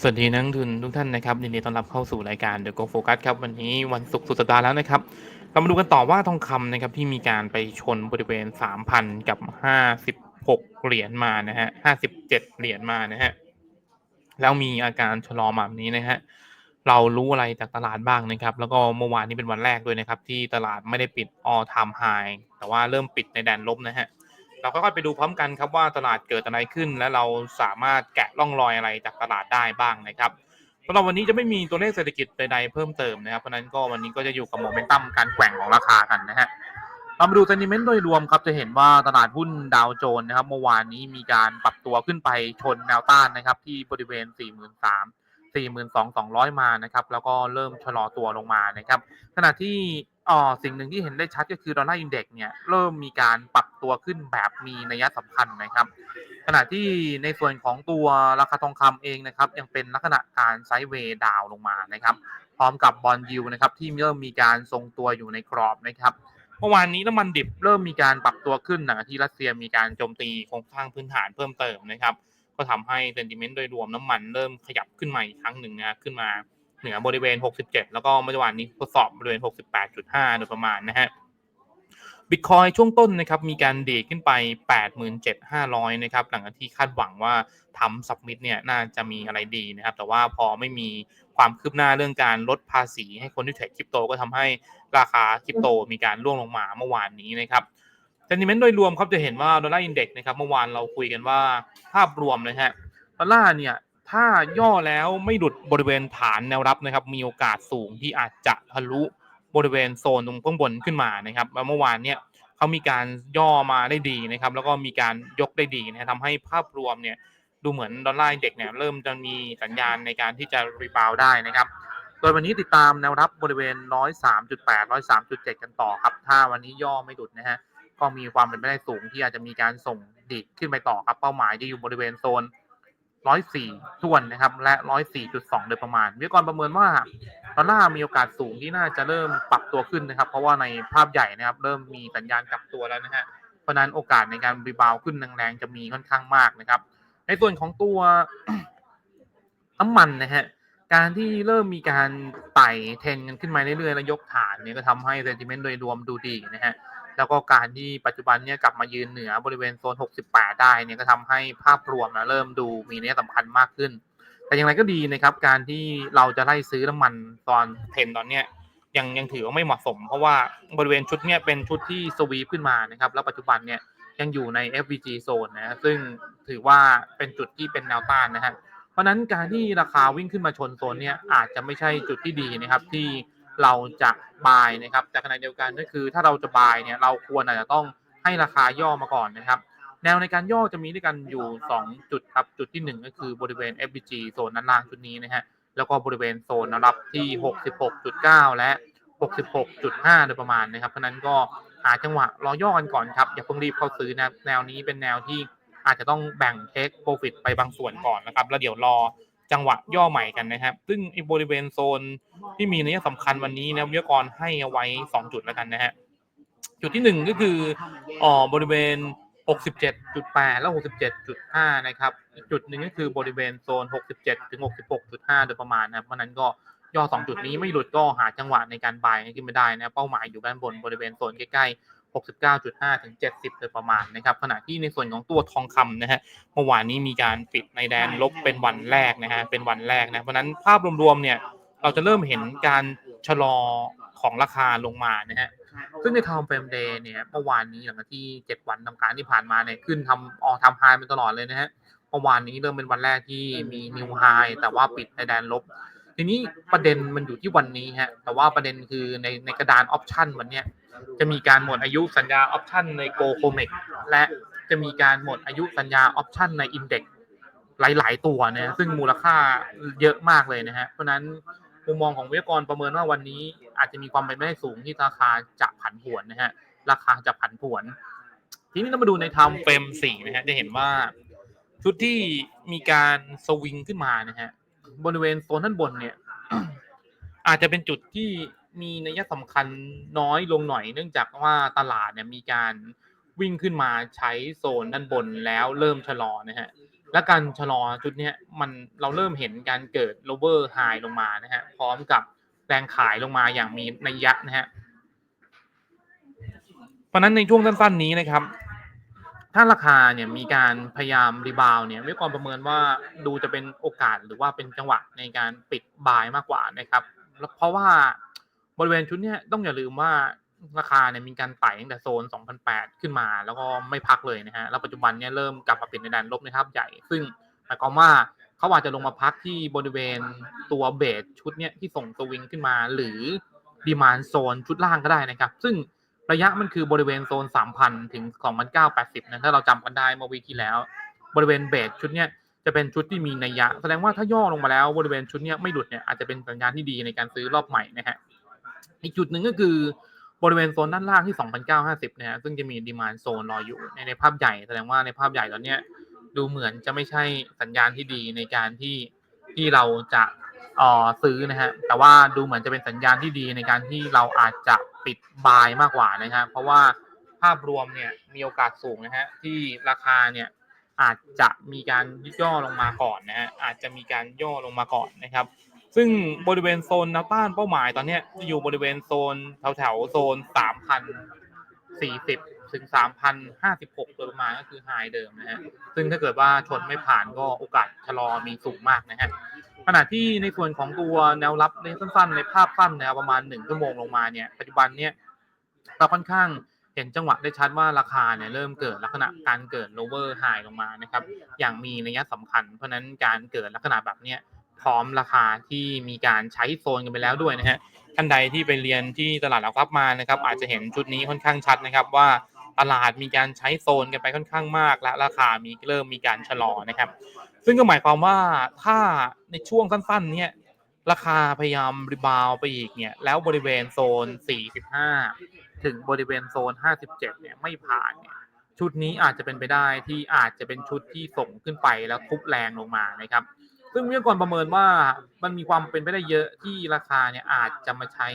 สวัสดีนักทุนทุกท่านนะครับยินดีต้อนรับเข้าสู่รายการ The Go Focus ครับวันนี้วันศุกร์สุดสัปดาห์แล้วนะครับ เรามาดูกันต่อว่าทองคำนะครับที่มีการไปชนบริเวณ 3,000 กับ 56 เหรียญมานะฮะ 57 เหรียญมานะฮะ แล้วมีอาการชะลอมาแบบนี้นะฮะ เรารู้อะไรจากตลาดบ้างนะครับ แล้วก็เมื่อวานนี้เป็นวันแรกด้วยนะครับ ที่ตลาดไม่ได้ปิด all time high แต่ว่าเริ่มปิดในแดนลบนะฮะ เราค่อยๆไปดูพร้อมกันครับว่าตลาดเกิดอะไรขึ้น และเราสามารถแกะร่องรอยอะไรจากตลาดได้บ้างนะครับสำหรับวันนี้จะไม่มีตัวเลขเศรษฐกิจใดๆเพิ่มเติมนะครับเพราะฉะนั้นก็วันนี้ก็จะอยู่กับโมเมนตัมการแกว่งของราคากันนะฮะเรามาดูเซนิเมนต์โดยรวมครับจะเห็นว่าตลาดหุ้นดาวโจนส์นะครับเมื่อวานนี้มีการปรับตัวขึ้นไปชนแนวต้านนะครับที่บริเวณ 43,000 42,200 มานะครับแล้วก็เริ่มชะลอตัวลงมานะครับขณะที่ อ๋อสิ่งหนึ่งที่เห็นได้ชัดก็คือดอลลาร์อินเด็กซ์เนี่ยเริ่มมีการปรับตัวขึ้นแบบมีนัยสำคัญนะครับ ขณะที่ในส่วนของตัวราคาทองคำเองนะครับ ยังเป็นลักษณะการไซด์เวย์ดาวลงมานะครับ พร้อมกับบอลยูนะครับที่เริ่มมีการทรงตัวอยู่ในกรอบนะครับเมื่อวานนี้น้ำมันดิบเริ่มมีการปรับตัวขึ้นหลังจากที่รัสเซียมีการโจมตีโครงสร้างพื้นฐานเพิ่มเติมนะครับ ก็ทำให้เซนติเมนต์โดยรวมน้ำมันเริ่มขยับขึ้นมาอีกครั้งหนึ่งนะขึ้นมา เหนือบริเวณ 67 แล้วก็เมื่อวานนี้ทดสอบบริเวณ 68.5 โดยประมาณนะฮะบิตคอยช่วงต้นนะครับมีการดีขึ้นไป 87,500 นะครับหลังจากที่คาดหวังว่าทำสับมิดเนี่ยน่าจะมีอะไรดีนะครับแต่ว่าพอไม่มีความคืบหน้าเรื่องการลดภาษี ให้คนที่เทรดคริปโตก็ทำให้ราคาคริปโตมีการร่วงลงมาเมื่อวานนี้นะครับเซนติเมนต์โดยรวมครับจะเห็นว่าดอลลาร์อินเด็กซ์นะครับเมื่อวานเราคุยกันว่าภาพรวมนะฮะดอลลาร์เนี่ย ถ้าย่อแล้วไม่หลุดบริเวณฐานแนวรับนะครับ มีโอกาสสูงที่อาจจะทะลุบริเวณโซนตรงข้างบนขึ้นมานะครับแล้วเมื่อวานเนี่ยเขามีการย่อมาได้ดีนะครับ แล้วก็มีการยกได้ดีนะทำให้ภาพรวมเนี่ยดูเหมือนดอลลาร์เด็กเนี่ยเริ่มจะมีสัญญาณในการที่จะรีบาวได้นะครับ โดยวันนี้ติดตามแนวรับบริเวณ 103.8 103.7 กันต่อครับ ถ้าวันนี้ย่อไม่หลุดนะฮะก็มีความเป็นไปได้สูงที่อาจจะมีการส่งดีดขึ้นไปต่อครับเป้าหมายจะอยู่บริเวณโซน 104ส่วนนะครับ และ104.2โดยประมาณวิทยากรประเมินว่าดอลลาร์มีโอกาสสูงที่น่าจะเริ่มปรับตัวขึ้นนะครับ เพราะว่าในภาพใหญ่นะครับ เริ่มมีสัญญาณกลับตัวแล้วนะฮะเพราะนั้นโอกาสในการรีบาวขึ้นแรงๆจะมีค่อนข้างมากนะครับ ในส่วนของตัวน้ำมันนะฮะการที่เริ่มมีการไต่เทนกันขึ้นมาเรื่อยๆแล้วยกฐานเนี่ยก็ทำให้เซนติเมนต์โดยรวมดูดีนะฮะ แล้วก็การที่ปัจจุบันเนี่ยกลับมายืนเหนือบริเวณโซน 68 ได้เนี่ยก็ทำให้ภาพรวมนะเริ่มดูมีนัยสำคัญมากขึ้น แต่อย่างไรก็ดีนะครับการที่เราจะไล่ซื้อน้ำมันตอนเทรนตอนเนี้ยยังยังถือว่าไม่เหมาะสม เพราะว่าบริเวณชุดเนี้ยเป็นชุดที่สวีปขึ้นมานะครับแล้วปัจจุบันเนี่ยยังอยู่ใน FVG โซนนะซึ่งถือว่าเป็นจุดที่เป็นแนวต้านนะฮะเพราะฉะนั้นการที่ราคาวิ่งขึ้นมาชนโซนเนี่ยอาจจะไม่ใช่จุดที่ดีนะครับที่ เราจะบายนะครับแต่ขณะเดียวกันก็คือถ้าเราจะบายเนี่ยเราควรอาจจะต้องให้ราคาย่อมาก่อนนะครับ แนวในการย่อจะมีด้วยกันอยู่ 2 จุดครับ จุดที่ 1 ก็คือบริเวณ FBG โซนด้านล่างชุดนี้นะฮะแล้วก็บริเวณโซนแนวรับที่ 66.9 และ 66.5 โดยประมาณนะครับเพราะฉะนั้นก็หาจังหวะรอย่อกันก่อนครับ อย่าเพิ่งรีบเข้าซื้อนะแนวนี้เป็นแนวที่อาจจะต้องแบ่งเทคโปรฟิตไปบางส่วนก่อนนะครับ แล้วเดี๋ยวรอ จังหวะย่อใหม่กันนะครับ ซึ่งไอ้บริเวณโซนที่มีนัยสำคัญวันนี้นะวิทยากรให้เอาไว้ 2 จุดแล้วกันนะฮะจุดที่ 1 ก็คืออ๋อบริเวณ 67.8 และ 67.5 นะครับ จุดหนึ่งก็คือบริเวณโซน 67 ถึง 66.5 โดยประมาณนะครับเพราะฉะนั้นก็ย่อ 2 จุดนี้ไม่หลุดก็หาจังหวะในการบายขึ้นไม่ได้นะเป้าหมายอยู่ด้านบนบริเวณโซนใกล้ๆ 69.5 ถึง 70 โดยประมาณนะครับ ขณะที่ในส่วนของตัวทองคำนะฮะ เมื่อวานนี้มีการปิดในแดนลบเป็นวันแรกนะฮะ เป็นวันแรกนะ เพราะฉะนั้นภาพรวมๆ เนี่ย เราจะเริ่มเห็นการชะลอของราคาลงมานะฮะ ซึ่งในทอมเฟรมเดย์เนี่ย เมื่อวานนี้หลังจากที่ 7 วันทำการที่ผ่านมาเนี่ย ขึ้นทำออกทำไฮมาตลอดเลยนะฮะ เมื่อวานนี้เริ่มเป็นวันแรกที่มีนิวไฮแต่ว่าปิดในแดนลบ ทีนี้ประเด็นมันอยู่ที่วันนี้ฮะแต่ว่าประเด็นคือในในกระดานออปชันวันเนี้ยจะมีการหมดอายุสัญญาออปชันในโกโคเมกและจะมีการหมดอายุสัญญาออปชันในอินเด็กหลาย ๆ ตัวนะซึ่งมูลค่าเยอะมากเลยนะฮะเพราะนั้นมุมมองของวิทยากรประเมินว่าวันนี้อาจจะมีความเป็นไปได้สูงที่ราคาจะผันผวนนะฮะราคาจะผันผวน ทีนี้เรามาดูในไทม์เฟรมสี่นะฮะจะเห็นว่าชุดที่มีการสวิงขึ้นมานะฮะ บริเวณโซนด้านบนเนี่ย อาจจะเป็นจุดที่มีนัยสำคัญน้อยลงหน่อย เนื่องจากว่าตลาดเนี่ยมีการวิ่งขึ้นมาใช้โซนด้านบนแล้วเริ่มชะลอนะฮะและการชะลอจุดเนี้ยมันเราเริ่มเห็นการเกิด lower high ลงมานะฮะพร้อมกับแรงขายลงมาอย่างมีนัยยะนะฮะเพราะฉะนั้นในช่วงสั้นๆนี้นะครับ ถ้าราคาเนี่ยมีการพยายามรีบาวเนี่ยไม่ควรประเมินว่าดูจะเป็นโอกาสหรือว่าเป็นจังหวะในการปิดบายมากกว่านะครับ เพราะว่าบริเวณชุดเนี้ยต้องอย่าลืมว่าราคาเนี่ยมีการไต่ตั้งแต่โซน 2008 ขึ้นมา แล้วก็ไม่พักเลยนะฮะ แล้วปัจจุบันเนี่ยเริ่มกลับมาเป็นในแดนลบในภาพใหญ่ ซึ่งหมายความว่าเขาอาจจะลงมาพักที่บริเวณตัวเบสชุดเนี้ยที่ส่งสวิงขึ้นมา หรือดีมานโซนชุดล่างก็ได้นะครับ ซึ่ง ระยะมันคือบริเวณโซน 3,000 ถึง 2,980นะถ้าเราจำกันได้เมื่อวีที่แล้ว บริเวณเบสชุดเนี้ยจะเป็นชุดที่มีนัยยะ แสดงว่าถ้าย่อลงมาแล้วบริเวณชุดเนี้ยไม่หลุดเนี่ยอาจจะเป็นสัญญาณที่ดีในการซื้อรอบใหม่นะฮะอีกจุดหนึ่งก็คือบริเวณโซนด้านล่างที่ 2,950นะฮะซึ่งจะมีดีมานโซนรออยู่ในในภาพใหญ่แสดงว่าในภาพใหญ่ตอนเนี้ยดูเหมือนจะไม่ใช่สัญญาณที่ดีในการที่ที่เราจะอ่อซื้อนะฮะแต่ว่าดูเหมือนจะเป็นสัญญาณที่ดีในการที่เราอาจจะ ปิดบายมากกว่านะฮะเพราะว่าภาพรวมเนี่ยมีโอกาสสูงนะฮะที่ราคาเนี่ยอาจจะมีการย่อลงมาก่อนนะฮะอาจจะมีการย่อลงมาก่อนนะครับ ซึ่งบริเวณโซนแนวต้านเป้าหมายตอนนี้จะอยู่บริเวณโซนแถวแถวๆโซน 3,040 ถึง 3,056 โดยประมาณก็คือไฮเดิมนะฮะซึ่งถ้าเกิดว่าชนไม่ผ่านก็โอกาสชะลอมีสูงมากนะฮะ ขณะที่ในส่วนของตัวแนวรับในสั้นๆ ในภาพสั้นนะครับประมาณ1ชั่วโมงลงมาเนี่ยปัจจุบันเนี่ยเราค่อนข้างเห็นจังหวะได้ชัดว่าราคาเนี่ยเริ่มเกิดลักษณะการเกิด lower high ลงมานะครับอย่างมีนัยสำคัญ เพราะฉะนั้นการเกิดลักษณะแบบเนี้ยพร้อมราคาที่มีการใช้โซนกันไปแล้วด้วยนะฮะท่านใดที่ไปเรียนที่ตลาดหลักทรัพย์มานะครับ อาจจะเห็นชุดนี้ค่อนข้างชัดนะครับว่าตลาดมีการใช้โซนกันไปค่อนข้างมาก และราคามีเริ่มมีการชะลอนะครับ ซึ่งก็หมายความว่าถ้าในช่วงสั้นๆ เนี่ยราคาพยายามรีบาวไปอีกเนี่ย แล้วบริเวณโซน 45 ถึงบริเวณโซน 57 เนี่ยไม่ผ่านเนี่ยชุดนี้อาจจะเป็นไปได้ที่อาจจะเป็นชุดที่ส่งขึ้นไปแล้วทุบแรงลงมานะครับ ซึ่งวิทยากรประเมินว่ามันมีความเป็นไปได้เยอะที่ราคาเนี่ยอาจจะมาใช้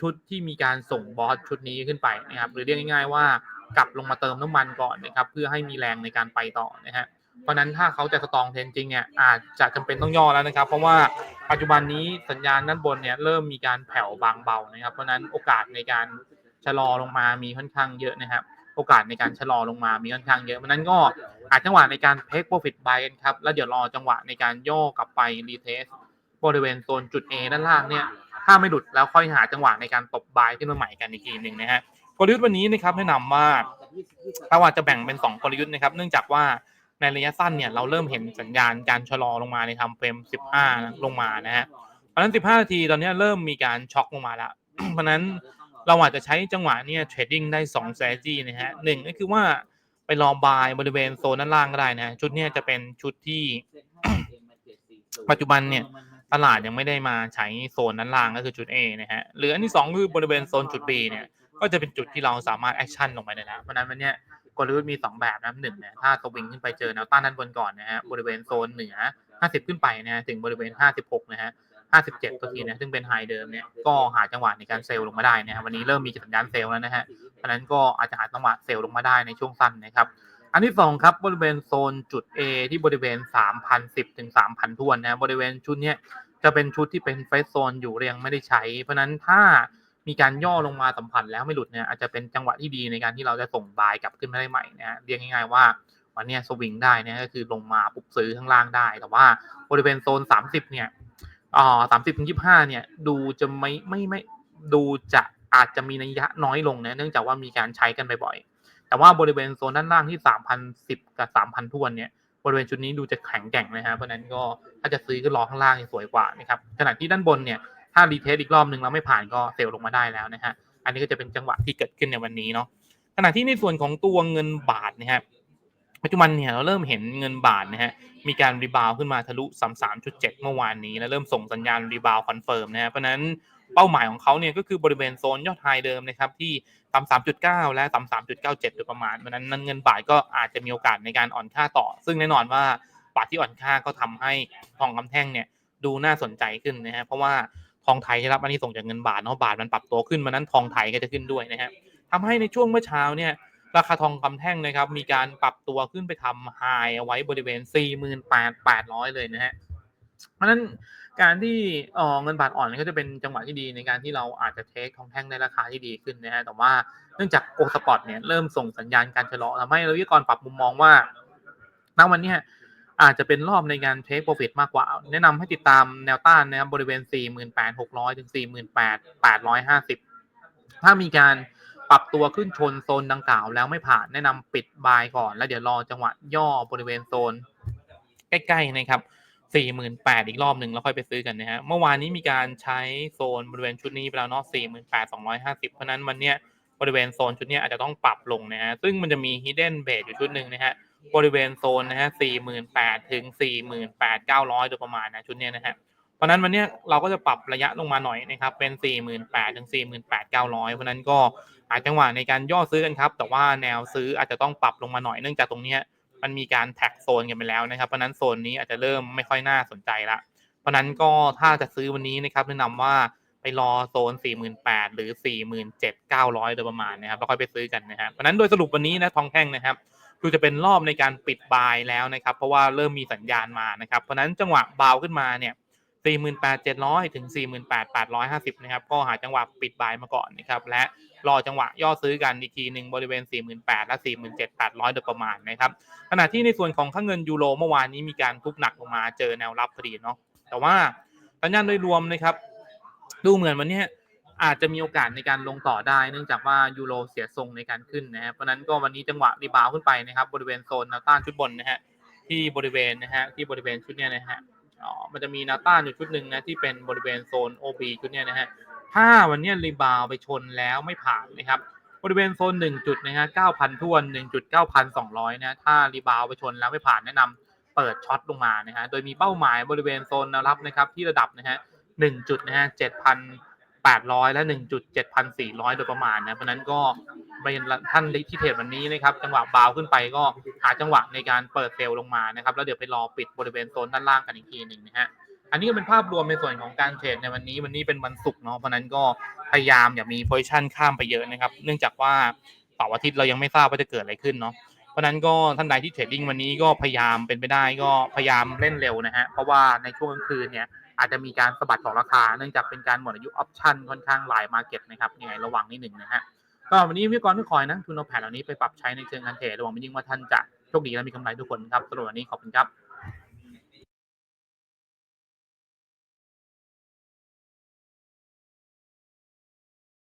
ชุดที่มีการส่งบอสชุดนี้ขึ้นไปนะครับ หรือเรียกง่าย ๆว่ากลับลงมาเติมน้ำมันก่อนนะครับ เพื่อให้มีแรงในการไปต่อนะฮะ เพราะนั้นถ้าเขาจะสตองเทนจริงเนี่ยอาจจะจำเป็นต้องย่อแล้วนะครับ เพราะว่าปัจจุบันนี้สัญญาณด้านบนเนี่ยเริ่มมีการแผ่วบางเบานะครับ เพราะนั้นโอกาสในการชะลอลงมามีค่อนข้างเยอะนะครับ โอกาสในการชะลอลงมามีค่อนข้างเยอะเพราะนั้นก็อาจจังหวะในการเทคโปรฟิตบายกันครับแล้วเดี๋ยวรอจังหวะในการย่อกลับไปรีเทสบริเวณโซนจุด A ด้านล่างเนี่ยถ้าไม่หลุดแล้วค่อยหาจังหวะในการตบบายขึ้นมาใหม่กันอีกทีหนึ่งนะฮะกลยุทธ์วันนี้นะครับแนะนำว่าเราอาจจะแบ่งเป็น 2 กลยุทธ์นะครับ เนื่องจากว่า ในระยะสั้นเนี่ยเราเริ่มเห็นสัญญาณการชะลอลงมาในทำเฟรม 15 ลงมานะฮะเพราะนั้น 15 นาทีตอนนี้เริ่มมีการช็อคลงมาแล้ว เพราะนั้นเราอาจจะใช้จังหวะเนี่ยเทรดดิ้งได้2 strategy นะฮะหนึ่งก็คือว่าไปรอบายบริเวณโซนด้านล่างก็ได้นะชุดเนี้จะเป็นชุดที่ ปัจจุบันเนี่ยตลาดยังไม่ได้มาใช้โซนด้านล่างก็คือจุด A นะฮะหรืออันที่2คือบริเวณโซนจุด B เนี่ยก็จะเป็นจุดที่เราสามารถแอคชั่นลงไปได้แล้วเพราะฉะนั้นวันเนี้ย กลยุทธ์มี 2 แบบนะหนึ่งเนี่ยถ้าสวิงขึ้นไปเจอแนวต้านด้านบนก่อนนะฮะบริเวณโซนเหนือ 50 ขึ้นไปนะฮะถึงบริเวณ 56 นะฮะ 57ตัวทีนะซึ่งเป็นไฮเดิมเนี่ยก็หาจังหวะในการเซลล์ลงมาได้นะฮะวันนี้เริ่มมีสัญญาณเซลล์แล้วนะฮะเพราะฉะนั้นก็อาจจะหาจังหวะเซลล์ลงมาได้ในช่วงสั้นนะครับอันที่สองครับบริเวณโซนจุด A ที่บริเวณ 3,010 ถึง 3,000ทวนนะบริเวณชุดเนี้ยจะเป็นชุดที่เป็นเฟสโซนอยู่เรียงไม่ได้ใช้ เพราะฉะนั้นถ้า มีการย่อลงมาสัมผัสแล้วไม่หลุดเนี่ยอาจจะเป็นจังหวะที่ดีในการที่เราจะส่งบายกลับขึ้นมาได้ใหม่นะฮะเรียกง่ายๆว่าวันนี้สวิงได้เนี่ยก็คือลงมาปุ๊บซื้อข้างล่างได้ แต่ว่าบริเวณโซน 30 เนี่ยอ่า30ถึง25เนี่ย ดูจะไม่ไม่ไม่ดูจะอาจจะมีนัยยะน้อยลงนะเนื่องจากว่ามีการใช้กันบ่อยๆแต่ว่าบริเวณโซนด้านล่างที่3,010กับ3,000ทวนเนี่ยบริเวณชุดนี้ดูจะแข็งแกร่งนะฮะเพราะฉะนั้นก็ถ้าจะซื้อก็รอข้างล่างสวยกว่านะครับขณะที่ด้านบนเนี่ย ถ้ารีเทสอีกรอบหนึ่งแล้วไม่ผ่านก็เซลล์ลงมาได้แล้วนะฮะ อันนี้ก็จะเป็นจังหวะที่เกิดขึ้นในวันนี้เนาะ ขณะที่ในส่วนของตัวเงินบาทนะฮะปัจจุบันเนี่ยเราเริ่มเห็นเงินบาทนะฮะมีการรีบาวขึ้นมาทะลุ 33.7 เมื่อวานนี้แล้วเริ่มส่งสัญญาณรีบาวคอนเฟิร์มนะฮะเพราะนั้นเป้าหมายของเขาเนี่ยก็คือบริเวณโซนยอดไฮเดิมนะครับที่ต่ำ3.9 และต่ำ3.97 โดยประมาณเพราะนั้นเงินบาทก็อาจจะมีโอกาสในการอ่อนค่าต่อ ซึ่งแน่นอนว่าบาทที่อ่อนค่าก็ทำให้ทองคำแท่งเนี่ยดูน่าสนใจขึ้นนะฮะเพราะว่า ทองไทยได้รับอันนี้ส่งจากเงินบาทเนาะบาทมันปรับตัวขึ้นมันนั้นทองไทยก็จะขึ้นด้วยนะฮะทำให้ในช่วงเมื่อเช้าเนี่ยราคาทองคำแท่งนะครับมีการปรับตัวขึ้นไปทำไฮเอาไว้บริเวณ 48,800 เลยนะฮะเพราะฉะนั้นการที่เงินบาทอ่อนก็จะเป็นจังหวะที่ดีในการที่เราอาจจะเทคทองแท่งในราคาที่ดีขึ้นนะฮะแต่ว่าเนื่องจากโกลสปอร์ตเนี่ยเริ่มส่งสัญญาณการชะลอทำให้นักวิทยากรปรับมุมมองว่าณวันนี้ อาจจะเป็นรอบในการเทคโปรฟิตมากกว่า แนะนำให้ติดตามแนวต้านนะครับบริเวณ 48,600 ถึง 48,850 ถ้ามีการปรับตัวขึ้นชนโซนดังกล่าวแล้วไม่ผ่านแนะนำปิดบายก่อน แล้วเดี๋ยวรอจังหวะย่อบริเวณโซน ใกล้ ๆ นะครับ 48,000 อีกรอบหนึ่งแล้วค่อยไปซื้อกันนะฮะ เมื่อวานนี้มีการใช้โซนบริเวณชุดนี้ไปแล้วเนาะ 48,250 เพราะนั้นวันเนี้ยบริเวณโซนชุดนี้อาจจะต้องปรับลงนะฮะ ซึ่งมันจะมี hidden base อยู่ชุดหนึ่งนะฮะ บริเวณโซนนะฮะ48,000ถึง48,900โดยประมาณนะชุดเนี้ยนะฮะเพราะนั้นวันนี้เราก็จะปรับระยะลงมาหน่อยนะครับ เป็น 48,000ถึง48,900 เพราะนั้นก็หาจังหวะในการย่อซื้อกันครับ แต่ว่าแนวซื้ออาจจะต้องปรับลงมาหน่อยเนื่องจากตรงนี้มันมีการแท็กโซนกันไปแล้วนะครับ เพราะนั้นโซนนี้อาจจะเริ่มไม่ค่อยน่าสนใจละ เพราะนั้นก็ถ้าจะซื้อวันนี้นะครับแนะนำว่าไปรอโซน 48,000 หรือ 47,900 โดยประมาณนะครับแล้วค่อยไปซื้อกันนะครับเพราะนั้นโดยสรุปวันนี้นะทองแท่งนะครับ คือจะเป็นรอบในการปิดบายแล้วนะครับ เพราะว่าเริ่มมีสัญญาณมานะครับ เพราะนั้นจังหวะบาวขึ้นมาเนี่ย48,700 ถึง 48,850 นะครับ ก็หาจังหวะปิดบายมาก่อนนะครับ และรอจังหวะย่อซื้อกันอีกทีหนึ่งบริเวณ 48,000 และ 47,800 โดยประมาณนะครับ ขณะที่ในส่วนของค่าเงินยูโรเมื่อวานนี้มีการทุบหนักลงมาเจอแนวรับพอดีเนาะ แต่ว่าสัญญาณโดยรวมนะครับ ดูเหมือนวันนี้ อาจจะมีโอกาสในการลงต่อได้ เนื่องจากว่ายูโรเสียทรงในการขึ้นนะครับเพราะนั้นก็วันนี้จังหวะรีบาวขึ้นไปนะครับ บริเวณโซนแนวต้านชุดบนนะฮะที่บริเวณนะฮะที่บริเวณชุดเนี้ยนะฮะอ๋อมันจะมีแนวต้านอยู่ชุดหนึ่งนะที่เป็นบริเวณโซน OB ชุดเนี้ยนะฮะถ้าวันนี้รีบาวไปชนแล้วไม่ผ่านนะครับบริเวณโซน1จุดนะฮะ9,000ทวน1.9,200นะถ้ารีบาวไปชนแล้วไม่ผ่านแนะนำเปิดช็อตลงมานะฮะโดยมีเป้าหมายบริเวณโซนแนวรับนะครับที่ระดับนะฮะ1จุดนะฮะ 800 และ 1.7,400 โดยประมาณนะ เพราะนั้นก็เป็นท่านที่เทรดวันนี้นะครับ จังหวะบาวขึ้นไปก็หาจังหวะในการเปิดเซลล์ลงมานะครับ แล้วเดี๋ยวไปรอปิดบริเวณโซนด้านล่างกันอีกทีหนึ่งนะฮะ อันนี้ก็เป็นภาพรวมในส่วนของการเทรดในวันนี้ วันนี้เป็นวันศุกร์เนาะ เพราะนั้นก็พยายามอย่ามีโพซิชันข้ามไปเยอะนะครับ เนื่องจากว่าเสาร์อาทิตย์เรายังไม่ทราบว่าจะเกิดอะไรขึ้นเนาะเพราะนั้นก็ท่านใดที่เทรดดิ้งวันนี้ก็พยายามเป็นไปได้ก็พยายามเล่นเร็วนะฮะเพราะว่าในช่วงกลางคืนเนี่ย อาจจะมีการสะบัดของราคา เนื่องจากเป็นการหมดอายุออปชั่นค่อนข้างหลายมาเก็ตนะครับยังไงระวังนิดหนึ่งนะฮะก็วันนี้วิกรทุกคอยนะทุนเอาแผนเหล่านี้ไปปรับใช้ในเชิงการเทรดระวังไม่ยิ่งว่าท่านจะโชคดีและมีกำไรทุกคนครับสำหรับวันนี้ขอบคุณครับ